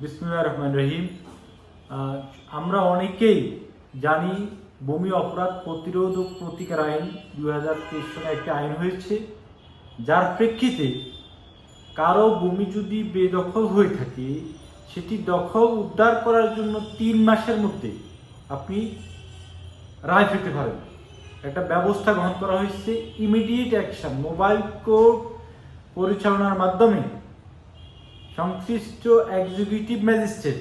বিসমুল্লাহ রহমান রহিম। আমরা অনেকেই জানি ভূমি অপরাধ প্রতিরোধ ও প্রতিকার আইন দু হাজার তেইশ সালে একটি আইন হয়েছে, যার প্রেক্ষিতে কারও ভূমি যদি বেদখল হয়ে থাকে, সেটি দখল উদ্ধার করার জন্য তিন মাসের মধ্যে আপনি রায় পেতে পারেন। একটা ব্যবস্থা গ্রহণ করা হয়েছে ইমিডিয়েট অ্যাকশন মোবাইল কোর্ট পরিচালনার মাধ্যমে। সংশ্লিষ্ট এক্সিকিউটিভ ম্যাজিস্ট্রেট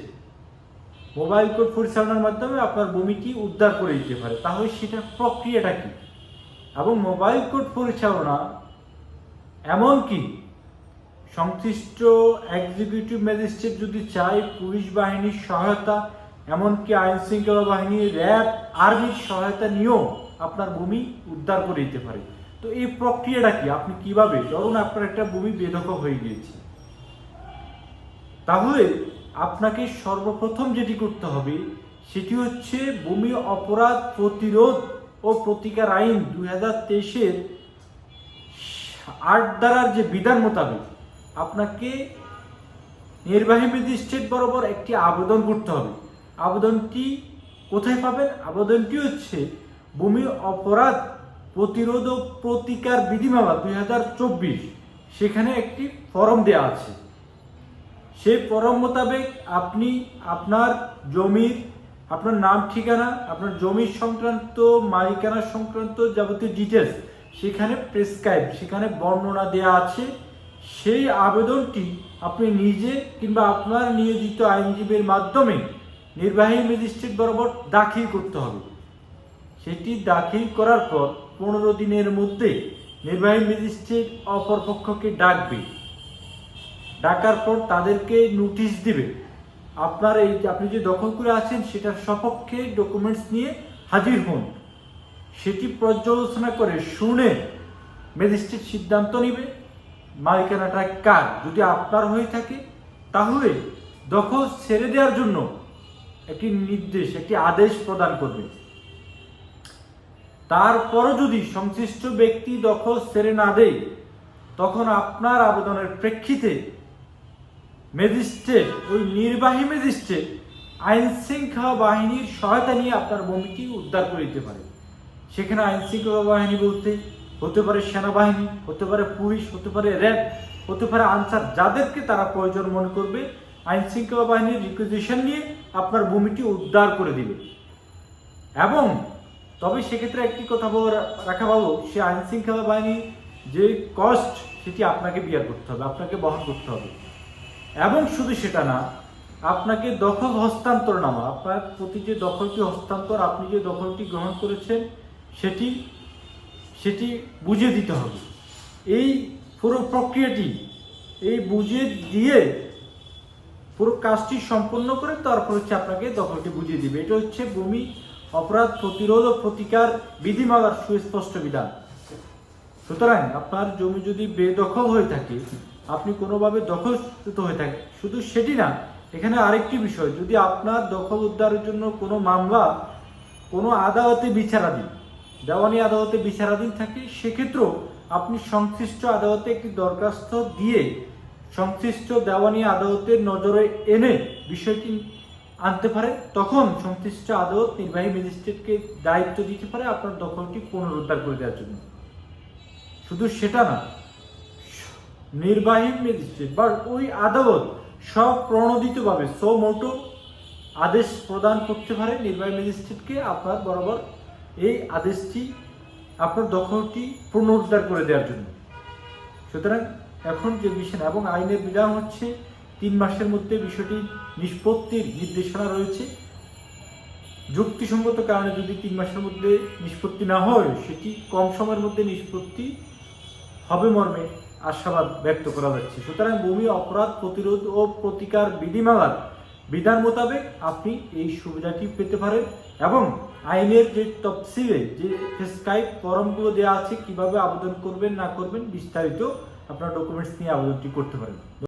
মোবাইল কোর্ট পরিচালনার মাধ্যমে আপনার ভূমিটি উদ্ধার করে দিতে পারে। তাহলে সেটার প্রক্রিয়াটা কি? এবং মোবাইল কোর্ট পরিচালনা এমনকি সংশ্লিষ্ট এক্সিকিউটিভ ম্যাজিস্ট্রেট যদি চায় পুলিশ বাহিনীর সহায়তা, এমনকি আইন শৃঙ্খলা বাহিনী র্যাব আর্মির সহায়তা নিয়েও আপনার ভূমি উদ্ধার করে দিতে পারে। তো এই প্রক্রিয়াটা কি? আপনি কীভাবে? ধরুন আপনার একটা ভূমি বেদখল হয়ে গিয়েছে। তাহলে আপনাকে সর্বপ্রথম যেটি করতে হবে, সেটি হচ্ছে ভূমি অপরাধ প্রতিরোধ ও প্রতিকার আইন দুই হাজার তেইশের আট দ্বারার যে বিধান মোতাবেক আপনাকে নির্বাহী ম্যাজিস্ট্রেট বরাবর একটি আবেদন করতে হবে। আবেদনটি কোথায় পাবেন? আবেদনটি হচ্ছে ভূমি অপরাধ প্রতিরোধ ও প্রতিকার বিধিমালা দুই হাজার চব্বিশ। সেখানে একটি ফর্ম দেওয়া আছে। সেই ফর্ম মোতাবেক আপনি আপনার জমির, আপনার নাম, ঠিকানা, আপনার জমির সংক্রান্ত, মালিকানা সংক্রান্ত যাবতীয় ডিটেলস সেখানে প্রেসক্রাইব সেখানে বর্ণনা দেওয়া আছে। সেই আবেদনটি আপনি নিজে কিংবা আপনার নিয়োজিত আইনজীবীর মাধ্যমে নির্বাহী ম্যাজিস্ট্রেট বরাবর দাখিল করতে হবে। সেটি দাখিল করার পর পনেরো দিনের মধ্যে নির্বাহী ম্যাজিস্ট্রেট অপরপক্ষকে ডাকবে। ডাকার পর তাদেরকে নোটিশ দিবে। আপনার এই আপনি যে দখল করে আছেন, সেটার সপক্ষে ডকুমেন্টস নিয়ে হাজির হন। সেটি পর্যালোচনা করে শুনে ম্যাজিস্ট্রেট সিদ্ধান্ত নেবে, মালিকানাটা কার? যদি আপনার হয়ে থাকে, তাহলে দখল ছেড়ে দেওয়ার জন্য একটি নির্দেশ, একটি আদেশ প্রদান করবে। তারপরও যদি সংশ্লিষ্ট ব্যক্তি দখল ছেড়ে না দেয়, তখন আপনার আবেদনের প্রেক্ষিতে ম্যাজিস্ট্রেট ওই নির্বাহী ম্যাজিস্ট্রেট আইন শৃঙ্খলা বাহিনীর সহায়তা নিয়ে আপনার ভূমিটি উদ্ধার করে দিতে পারে। সেখানে আইন শৃঙ্খলা বাহিনী বলতে হতে পারে সেনাবাহিনী, হতে পারে পুলিশ, হতে পারে র্যাব, হতে পারে আনসার যাদেরকে তারা প্রয়োজন মনে করবে, আইন শৃঙ্খলা বাহিনীর রিকুইজিশন নিয়ে আপনার বমিটি উদ্ধার করে দিবে। এবং তবে সেক্ষেত্রে একটি কথা রাখা ভালো, সে আইন শৃঙ্খলা বাহিনী যে কস্ট সেটি আপনাকে বিয়ার করতে হবে, আপনাকে বহন করতে হবে। এবং শুধু সেটা না, আপনাকে দখল হস্তান্তর নামা, আপনার প্রতি যে দখলটি হস্তান্তর, আপনি যে দখলটি গ্রহণ করেছেন, সেটি সেটি বুঝিয়ে দিতে হবে। এই পুরো প্রক্রিয়াটি, এই বুঝিয়ে দিয়ে পুরো কাজটি সম্পন্ন করে তারপর হচ্ছে আপনাকে দখলটি বুঝিয়ে দিবে। এটা হচ্ছে ভূমি অপরাধ প্রতিরোধ ও প্রতিকার বিধিমালার সুস্পষ্ট বিধান। সুতরাং আপনার জমি যদি বেদখল হয়ে থাকে আপনি কোনোভাবে দখলচ্যুত হয়ে থাকে শুধু সেটি না, এখানে আরেকটি বিষয়, যদি আপনার দখল উদ্ধারের জন্য কোনো মামলা, কোনো আদালতে বিচারাধীন, দেওয়ানি আদালতে বিচারাধীন থাকে, সেক্ষেত্রেও আপনি সংশ্লিষ্ট আদালতে একটি দরখাস্ত দিয়ে সংশ্লিষ্ট দেওয়ানি আদালতের নজরে এনে বিষয়টি আনতে পারে তখন সংশ্লিষ্ট আদালত নির্বাহী ম্যাজিস্ট্রেটকে দায়িত্ব দিতে পারে আপনার দখলটি পুনরুদ্ধার করে দেওয়ার জন্য। শুধু সেটা না নির্বাহী ম্যাজিস্ট্রেট, বা ওই আদালত স্বপ্রণোদিতভাবে মোটো আদেশ প্রদান করতে পারে নির্বাহী ম্যাজিস্ট্রেটকে। আপনার বরাবর এই আদেশটি আপনার দখলটি পুনরুদ্ধার করে দেওয়ার জন্য। সুতরাং এখন যে বিষয়, এবং আইনের বিধান হচ্ছে তিন মাসের মধ্যে বিষয়টি নিষ্পত্তির নির্দেশনা রয়েছে। যুক্তিসঙ্গত কারণে যদি তিন মাসের মধ্যে নিষ্পত্তি না হয়, সেটি কম সময়ের মধ্যে নিষ্পত্তি হবে মর্মে। আশাবাদ ব্যক্ত করা যাচ্ছে। সুতরাং ভূমি অপরাধ প্রতিরোধ ও প্রতিকার বিধিমালার বিধান মোতাবেক আপনি এই সুবিধাটি পেতে পারেন এবং আইনের যে তফসিলে যে প্রেসক্রাইব ফর্মগুলো দেওয়া আছে, কীভাবে আবেদন করবেন, না করবেন, বিস্তারিত আপনার ডকুমেন্টস নিয়ে আবেদনটি করতে পারেন।